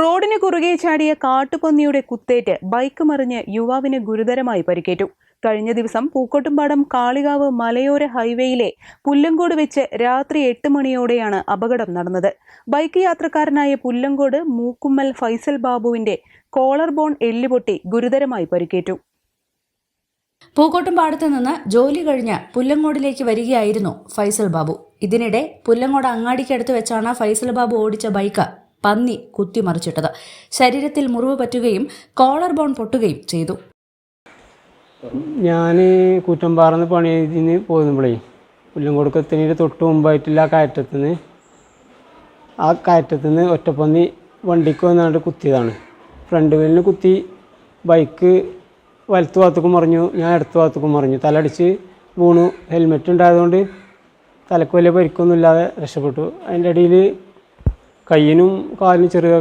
റോഡിന് കുറുകെ ചാടിയ കാട്ടുപന്നിയുടെ കുത്തേറ്റ് ബൈക്ക് മറിഞ്ഞ് യുവാവിന് ഗുരുതരമായി പരിക്കേറ്റു. കഴിഞ്ഞ ദിവസം പൂക്കോട്ടുംപാടം കാളികാവ് മലയോര ഹൈവേയിലെ പുല്ലങ്കോട് വെച്ച് രാത്രി എട്ട് മണിയോടെയാണ് അപകടം നടന്നത്. ബൈക്ക് യാത്രക്കാരനായ പുല്ലങ്കോട് മൂക്കുമ്മൽ ഫൈസൽ ബാബുവിന്റെ കോളർ ബോൺ എല്ലുപൊട്ടി ഗുരുതരമായി പരിക്കേറ്റു. പൂക്കോട്ടുംപാടത്ത് നിന്ന് ജോലി കഴിഞ്ഞ് പുല്ലങ്ങോടിലേക്ക് വരികയായിരുന്നു ഫൈസൽ ബാബു. ഇതിനിടെ പുല്ലങ്ങോട് അങ്ങാടിക്കടുത്ത് വെച്ചാണ് ഫൈസൽ ബാബു ഓടിച്ച ബൈക്ക് പന്നി കുത്തിമറിച്ചിട്ടത്. ശരീരത്തിൽ മുറിവ് പറ്റുകയും കോളർ ബോൺ പൊട്ടുകയും ചെയ്തു. ഞാൻ കൂറ്റമ്പാറന്ന് പണി ചെയ്തിന് പുല്ലും കൊടുക്കത്തിന് തൊട്ട് മുമ്പായിട്ടുള്ള ആ കയറ്റത്തിന് ആ കയറ്റത്തിന് ഒറ്റപ്പന്നി വണ്ടിക്ക് വന്നാണ്ട് കുത്തിയതാണ്. ഫ്രണ്ട് വീലിന് കുത്തി ബൈക്ക് വലത്തു ഭാഗത്തേക്കും മറിഞ്ഞു ഞാൻ ഇടത്തു ഭാഗത്തേക്കും മറിഞ്ഞു. തലടിച്ച് വീണു. ഹെൽമെറ്റ് ഉണ്ടായതുകൊണ്ട് തലക്ക് വലിയ പരിക്കൊന്നുമില്ലാതെ രക്ഷപ്പെട്ടു. അതിന്റെ ഇടയിൽ കയ്യിനും കാലിനും ചെറിയ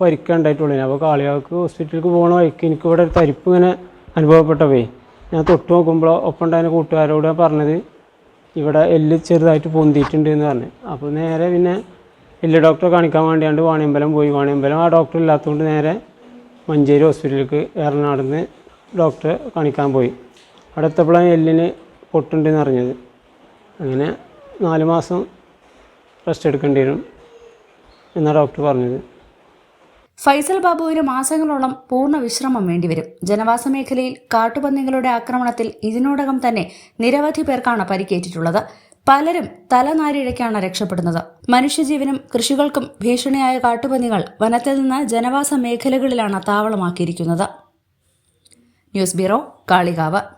പരിക്ക ഉണ്ടായിട്ടുള്ളൂ. അപ്പോൾ കാളിയാൾക്ക് ഹോസ്പിറ്റലിലേക്ക് പോകണ വഴിക്ക് എനിക്ക് ഇവിടെ ഒരു തരിപ്പ് ഇങ്ങനെ അനുഭവപ്പെട്ടവേ. ഞാൻ തൊട്ട് നോക്കുമ്പോൾ ഒപ്പം ഉണ്ടായിരുന്ന കൂട്ടുകാരോട് പറഞ്ഞത് ഇവിടെ എല്ല് ചെറുതായിട്ട് പൊന്തിയിട്ടുണ്ട് എന്ന് പറഞ്ഞു. അപ്പോൾ നേരെ പിന്നെ എല്ല് ഡോക്ടറെ കാണിക്കാൻ വേണ്ടിയാണ്ട് വാണിയമ്പലം പോയി. വാണിയമ്പലം ആ ഡോക്ടർ ഇല്ലാത്തതുകൊണ്ട് നേരെ മഞ്ചേരി ഹോസ്പിറ്റലിലേക്ക് എറണാകുളത്ത് ഡോക്ടറെ കാണിക്കാൻ പോയി. അവിടെ എത്തപ്പോഴാണ് എല്ലിന് പൊട്ടുണ്ടെന്ന് അറിഞ്ഞത്. അങ്ങനെ നാല് മാസം റെസ്റ്റ് എടുക്കേണ്ടി വരും. എന്നാണ് ഡോക്ടർ പറഞ്ഞത്? ഫൈസൽ ബാബുവിന് മാസങ്ങളോളം പൂർണ വിശ്രമം വേണ്ടിവരും. ജനവാസ മേഖലയിൽ കാട്ടുപന്നികളുടെ ആക്രമണത്തിൽ ഇതിനോടകം തന്നെ നിരവധി പേർക്കാണ് പരിക്കേറ്റിട്ടുള്ളത്. പലരും തലനാരിഴയ്ക്കാണ് രക്ഷപ്പെടുന്നത്. മനുഷ്യജീവനും കൃഷികൾക്കും ഭീഷണിയായ കാട്ടുപന്നികൾ വനത്തിൽ നിന്ന് ജനവാസ മേഖലകളിലാണ് താവളമാക്കിയിരിക്കുന്നത്. News bureau Kalikavu.